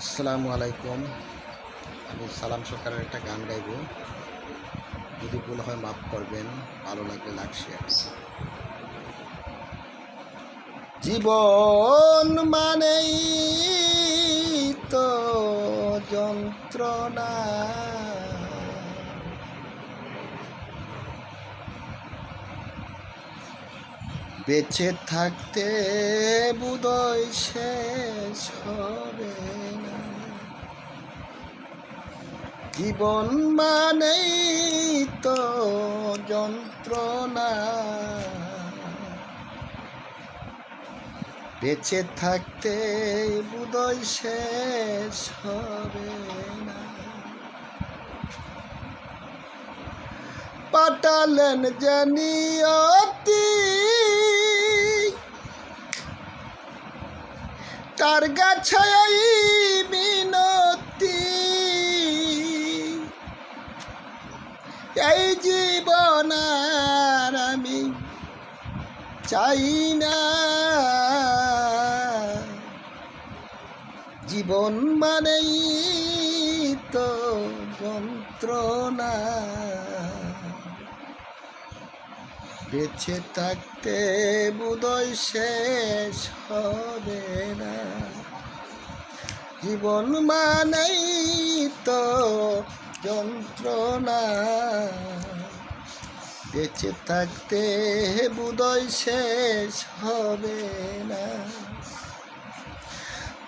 আসসালামু আলাইকুম। আমি সালাম সরকারের একটা গান গাইব। যদি ভুল হয় মাফ করবেন। ভালো লাগলে লাগ শেয়ার জীবন মানেই তো যন্ত্রণা। বেঁচে থাকতে বুদয় শেষ হবে জীবন মানেই তো যন্ত্রণা। বেঁচে থাকতে বুদয় শেষ হবে না। পাঠালেন জানিয়তি তার গাছাই মিনতি এই জীবন আর আমি চাই না। জীবন মানেই তো যন্ত্রণা। বেঁচে থাকতে বুদয় শেষ হবে না। জীবন মানেই তো যন্ত্রণা। বেঁচে থাকতে বুদয় শেষ হবে না।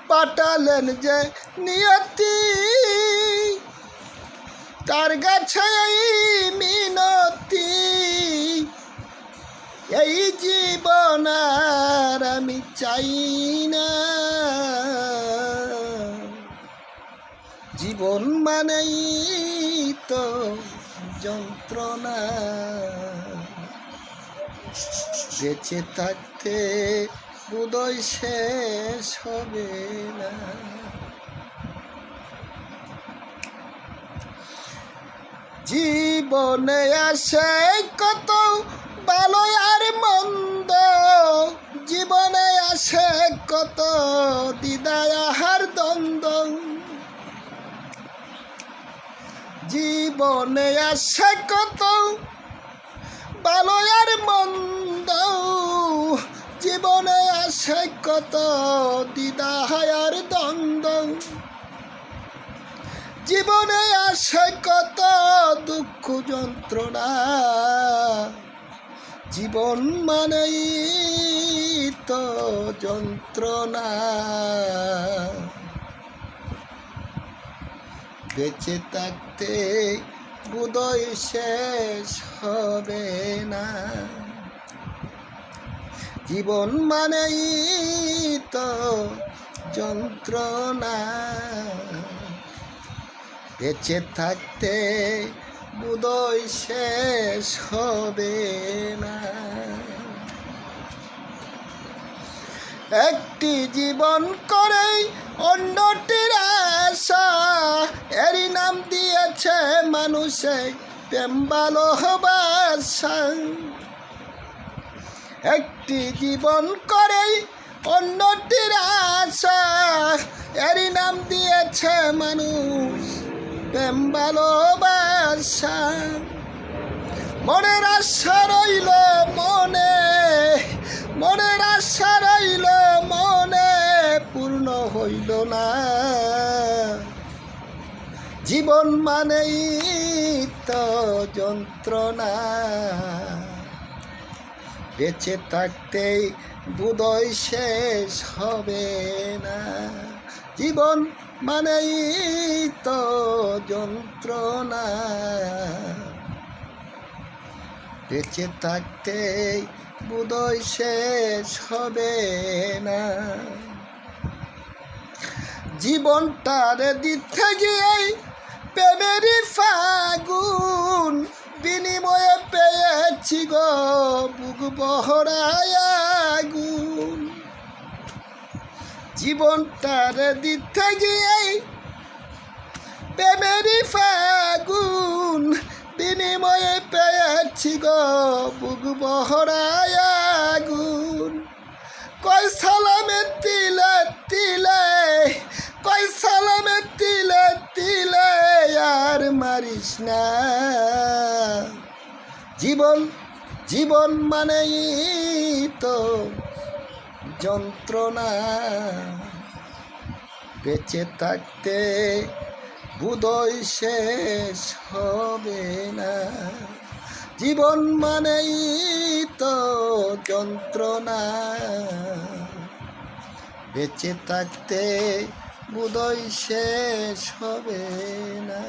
পাঠালেন যে নিয়তি, তার গাছে মিনতি। এই জীবন আর আমি চাই জীবন মানেই তো যন্ত্রণা। বেঁচে থাকতে বুদয় শেষ হবে না। জীবনে আসে কত ভালো আর মন্দ। জীবনে আসে কত দিদায় আহার দ্বন্দ্ব। জীবনে আসে কত ভালো আর মন্দ। জীবনে আসে কত দিদায় আর দ্বন্দ্ব। জীবনে আসে কত দুঃখ যন্ত্রণা। জীবন মানেই তো যন্ত্রণা। বেঁচে থাকতে বুদয় শেষ হবে না। জীবন মানেই তো যন্ত্রণা। বেঁচে থাকতে বুদয় শেষ হবে না। একটি জীবন করে অন্যটির আশা, এরই নাম দিয়েছে মানুষে প্রেম ভালোবাসা একটি জীবন করে অন্যটির আশা, এরই নাম দিয়েছে মানুষ প্রেম ভালোবাসা মনের আশা রইল, মনে জীবন মানেই তো যন্ত্রণা। বেঁচে থাকতেই বুদয় শেষ হবে না। জীবন মানেই তো যন্ত্রণা। বেঁচে থাকতে বুদয় শেষ হবে না। জীবনটার দিতে গিয়ে প্রেমেরই ফাগুন, বিনিময়ে পেয়েছি গো বুক বহরায় আগুন। জীবনটার দিতে গিয়ে প্রেমেরই ফাগুন, বিনিময়ে পেয়েছি গো বুক বহরায় আগুন। কয় সালামে তিলে তিলে কয় সালাম করিস না জীবন জীবন মানেই তো যন্ত্রণা। বেঁচে থাকতে বুদয় শেষ হবে না। জীবন মানেই তো যন্ত্রণা। বেঁচে থাকতে বুদয় শেষ হবে না।